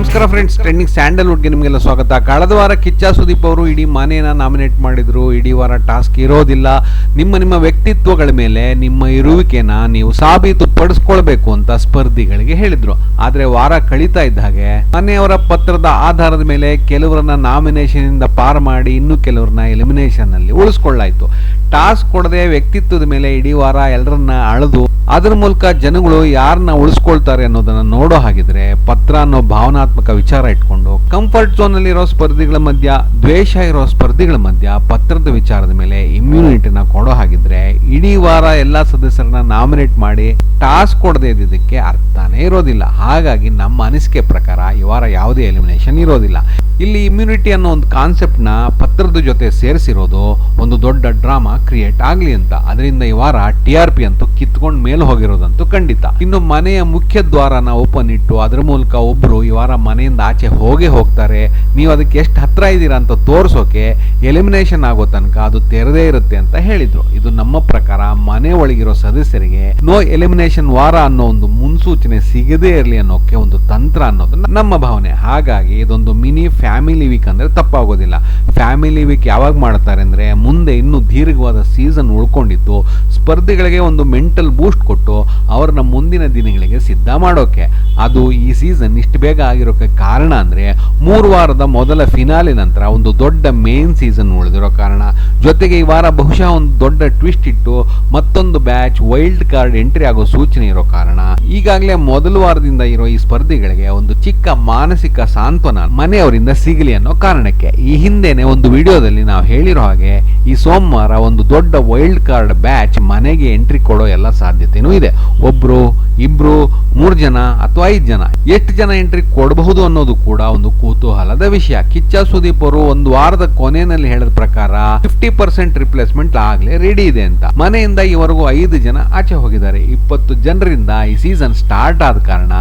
ನಮಸ್ಕಾರ friends trending ಸ್ಯಾಂಡಲ್ವುಡ್ಗೆ ನಿಮಗೆಲ್ಲ ಸ್ವಾಗತ. ಕಳೆದ ವಾರ ಕಿಚ್ಚ ಸುದೀಪ್ ಅವರು ಇಡೀ ಮನೇನ ನಾಮಿನೇಟ್ ಮಾಡಿದ್ರು. ಇಡೀ ವಾರ ಟಾಸ್ಕ್ ಇರೋದಿಲ್ಲ. ನಿಮ್ಮ ನಿಮ್ಮ ವ್ಯಕ್ತಿತ್ವಗಳ ಮೇಲೆ, ನಿಮ್ಮ ಇರುವಿಕೆನ ನೀವು ಸಾಬೀತು ಪಡಿಸ್ಕೊಳ್ಬೇಕು ಅಂತ ಸ್ಪರ್ಧಿಗಳಿಗೆ ಹೇಳಿದ್ರು. ಆದರೆ ವಾರ ಕಳೀತಾ ಇದ್ದ ಹಾಗೆ ಮನೆಯವರ ಪತ್ರದ ಆಧಾರದ ಮೇಲೆ ಕೆಲವರನ್ನ ನಾಮಿನೇಷನ್ ಇಂದ ಪಾರ್ ಮಾಡಿ ಇನ್ನು ಕೆಲವರನ್ನ ಎಲಿಮಿನೇಷನ್ ಅಲ್ಲಿ ಉಳಿಸ್ಕೊಳ್ಳಾಯ್ತು. ಟಾಸ್ಕ್ ಕೊಡದೆ ವ್ಯಕ್ತಿತ್ವದ ಮೇಲೆ ಇಡೀ ವಾರ ಎಲ್ಲರನ್ನ ಅಳೆದು, ಅದರ ಮೂಲಕ ಜನಗಳು ಯಾರನ್ನ ಉಳಿಸ್ಕೊಳ್ತಾರೆ ಅನ್ನೋದನ್ನ ನೋಡೋ ಹಾಗಿದ್ರೆ ಪತ್ರ ಅನ್ನೋ ಭಾವನಾತ್ಮಕ ವಿಚಾರ ಇಟ್ಕೊಂಡು ಕಂಫರ್ಟ್ ಝೋನ್ ಅಲ್ಲಿ ಇರೋ ಸ್ಪರ್ಧಿಗಳ ಮಧ್ಯ, ದ್ವೇಷ ಇರೋ ಸ್ಪರ್ಧಿಗಳ ಮಧ್ಯ ಪತ್ರದ ವಿಚಾರದ ಮೇಲೆ ಇಮ್ಯುನಿಟಿನ ಕೊಡೋ ಹಾಗಿದ್ರೆ ಇಡೀ ವಾರ ಎಲ್ಲಾ ಸದಸ್ಯರನ್ನ ನಾಮಿನೇಟ್ ಮಾಡಿ ಟಾಸ್ಕ್ ಕೊಡದೇ ಇದ್ದಿದ್ದಕ್ಕೆ ಅರ್ಥನೇ ಇರೋದಿಲ್ಲ. ಹಾಗಾಗಿ ನಮ್ಮ ಅನಿಸಿಕೆ ಪ್ರಕಾರ ಈ ವಾರ ಯಾವುದೇ ಎಲಿಮಿನೇಷನ್ ಇರೋದಿಲ್ಲ. ಇಲ್ಲಿ ಇಮ್ಯುನಿಟಿ ಅನ್ನೋ ಒಂದು ಕಾನ್ಸೆಪ್ಟ್ನ ಪತ್ರದ ಜೊತೆ ಸೇರಿಸಿರೋದು ಒಂದು ದೊಡ್ಡ ಡ್ರಾಮಾ ಕ್ರಿಯೇಟ್ ಆಗಲಿ ಅಂತ. ಅದರಿಂದ ಈ ವಾರ ಟಿ ಆರ್ ಪಿ ಅಂತೂ ಕಿತ್ಕೊಂಡು ಮೇಲೆ ಹೋಗಿರೋದಂತೂ ಖಂಡಿತ. ಇನ್ನು ಮನೆಯ ಮುಖ್ಯ ದ್ವಾರನ ಓಪನ್ ಇಟ್ಟು ಅದ್ರ ಮೂಲಕ ಒಬ್ರು ಈ ವಾರ ಮನೆಯಿಂದ ಆಚೆ ಹೋಗೇ ಹೋಗ್ತಾರೆ. ನೀವು ಅದಕ್ಕೆ ಎಷ್ಟು ಹತ್ರ ಇದ್ದೀರಾ ಅಂತ ತೋರಿಸೋಕೆ ಎಲಿಮಿನೇಷನ್ ಆಗೋ ತನಕ ಅದು ತೆರೆದೇ ಇರುತ್ತೆ ಅಂತ ಹೇಳಿದ್ರು. ಇದು ನಮ್ಮ ಪ್ರಕಾರ ಮನೆ ಒಳಗಿರೋ ಸದಸ್ಯರಿಗೆ ನೋ ಎಲಿಮಿನೇಷನ್ ವಾರ ಅನ್ನೋ ಒಂದು ಮುನ್ಸೂಚನೆ ಸಿಗದೇ ಇರಲಿ ಅನ್ನೋಕೆ ಒಂದು ತಂತ್ರ ಅನ್ನೋದು ನಮ್ಮ ಭಾವನೆ. ಹಾಗಾಗಿ ಇದೊಂದು ಮಿನಿ ಫ್ಯಾಮಿಲಿ ವೀಕ್ ಅಂದ್ರೆ ತಪ್ಪಾಗೋದಿಲ್ಲ. ಫ್ಯಾಮಿಲಿ ವೀಕ್ ಯಾವಾಗ ಮಾಡ್ತಾರೆ ಅಂದ್ರೆ ಮುಂದೆ ಇನ್ನೂ ದೀರ್ಘವಾದ ಸೀಸನ್ ಉಳ್ಕೊಂಡಿತ್ತು ಸ್ಪರ್ಧಿಗಳಿಗೆ ಒಂದು ಮೆಂಟಲ್ ಬೂಸ್ಟ್ ಕೊಟ್ಟು ಅವ್ರನ್ನ ಮುಂದಿನ ದಿನಗಳಿಗೆ ಸಿದ್ಧ ಮಾಡೋಕೆ. ಅದು ಈ ಸೀಸನ್ ಇಷ್ಟು ಬೇಗ ಆಗಿರೋಕೆ ಕಾರಣ ಅಂದ್ರೆ ಮೂರು ವಾರದ ಮೊದಲ ಫಿನಾಲೆ ನಂತರ ಒಂದು ದೊಡ್ಡ ಮೇನ್ ಸೀಸನ್ ಉಳಿದಿರೋ ಕಾರಣ. ಜೊತೆಗೆ ಈ ವಾರ ಬಹುಶಃ ಒಂದು ದೊಡ್ಡ ಟ್ವಿಸ್ಟ್ ಇಟ್ಟು ಮತ್ತೊಂದು ಬ್ಯಾಚ್ ವೈಲ್ಡ್ ಕಾರ್ಡ್ ಎಂಟ್ರಿ ಆಗೋ ಸೂಚನೆ ಇರೋ ಕಾರಣ. ಈಗಾಗಲೇ ಮೊದಲ ವಾರದಿಂದ ಇರೋ ಈ ಸ್ಪರ್ಧಿಗಳಿಗೆ ಒಂದು ಚಿಕ್ಕ ಮಾನಸಿಕ ಸಾಂತ್ವನ ಮನೆಯವರಿಂದ ಸಿಗಲಿ ಅನ್ನೋ ಕಾರಣಕ್ಕೆ. ಈ ಹಿಂದೆನೆ ಒಂದು ವಿಡಿಯೋದಲ್ಲಿ ನಾವು ಹೇಳಿರೋ ಹಾಗೆ ಈ ಸೋಮವಾರ ಒಂದು ದೊಡ್ಡ ವೈಲ್ಡ್ ಕಾರ್ಡ್ ಬ್ಯಾಚ್ ಮನೆಗೆ ಎಂಟ್ರಿ ಕೊಡೋ ಎಲ್ಲ ಸಾಧ್ಯತೆನೂ ಇದೆ. ಒಬ್ರು, ಇಬ್ರು, ಮೂರು ಜನ ಅಥವಾ ಐದು ಜನ ಎಷ್ಟು ಜನ ಎಂಟ್ರಿ ಕೊಡಬಹುದು ಅನ್ನೋದು ಕೂಡ ಒಂದು ಕುತೂಹಲದ ವಿಷಯ. ಕಿಚ್ಚ ಸುದೀಪ್ ಅವರು ಒಂದು ವಾರದ ಕೊನೆಯಲ್ಲಿ ಹೇಳಿದ ಪ್ರಕಾರ ಫಿಫ್ಟಿ ಪರ್ಸೆಂಟ್ ರಿಪ್ಲೇಸ್ಮೆಂಟ್ ಆಗ್ಲೇ ರೆಡಿ ಇದೆ ಅಂತ. ಮನೆಯಿಂದ ಇವರೆಗೂ ಐದು ಜನ ಆಚೆ ಹೋಗಿದ್ದಾರೆ. ಇಪ್ಪತ್ತು ಜನರಿಂದ ಈ ಸೀಸನ್ ಸ್ಟಾರ್ಟ್ ಆದ ಕಾರಣ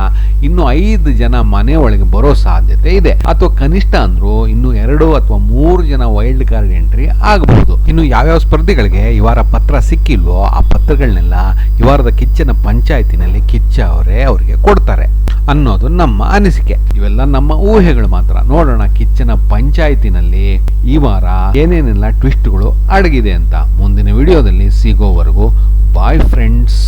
ಇನ್ನು ಐದು ಜನ ಮನೆ ಒಳಗೆ ಬರೋ ಸಾಧ್ಯತೆ ಇದೆ. ಅಥವಾ ಕನಿಷ್ಠ ಅಂದ್ರೂ ಇನ್ನು ಎರಡು ಅಥವಾ ಮೂರು ಜನ ವೈಲ್ಡ್ ಕಾರ್ಡ್ ಎಂಟ್ರಿ ಆಗಬಹುದು. ಇನ್ನು ಯಾವ್ಯಾವ ಸ್ಪರ್ಧಿಗಳಿಗೆ ಈ ವಾರ ಪತ್ರ ಸಿಕ್ಕಿಲ್ವೋ ಆ ಪತ್ರಗಳನ್ನೆಲ್ಲ ಈ ಕಿಚ್ಚನ ಪಂಚಾಯತಿನಲ್ಲಿ ಕಿಚ್ಚ ಅವರೇ ಅವರಿಗೆ ಕೊಡ್ತಾರೆ ಅನ್ನೋದು ನಮ್ಮ ಅನಿಸಿಕೆ. ಇವೆಲ್ಲ ನಮ್ಮ ಊಹೆಗಳು ಮಾತ್ರ. ನೋಡೋಣ ಕಿಚ್ಚನ ಪಂಚಾಯತಿನಲ್ಲಿ ಈ ವಾರ ಏನೇನೆಲ್ಲ ಟ್ವಿಸ್ಟ್ಗಳು ಅಡಗಿದೆ ಅಂತ. ಮುಂದಿನ ವಿಡಿಯೋದಲ್ಲಿ ಸಿಗೋವರೆಗೂ ಬಾಯ್ ಫ್ರೆಂಡ್ಸ್.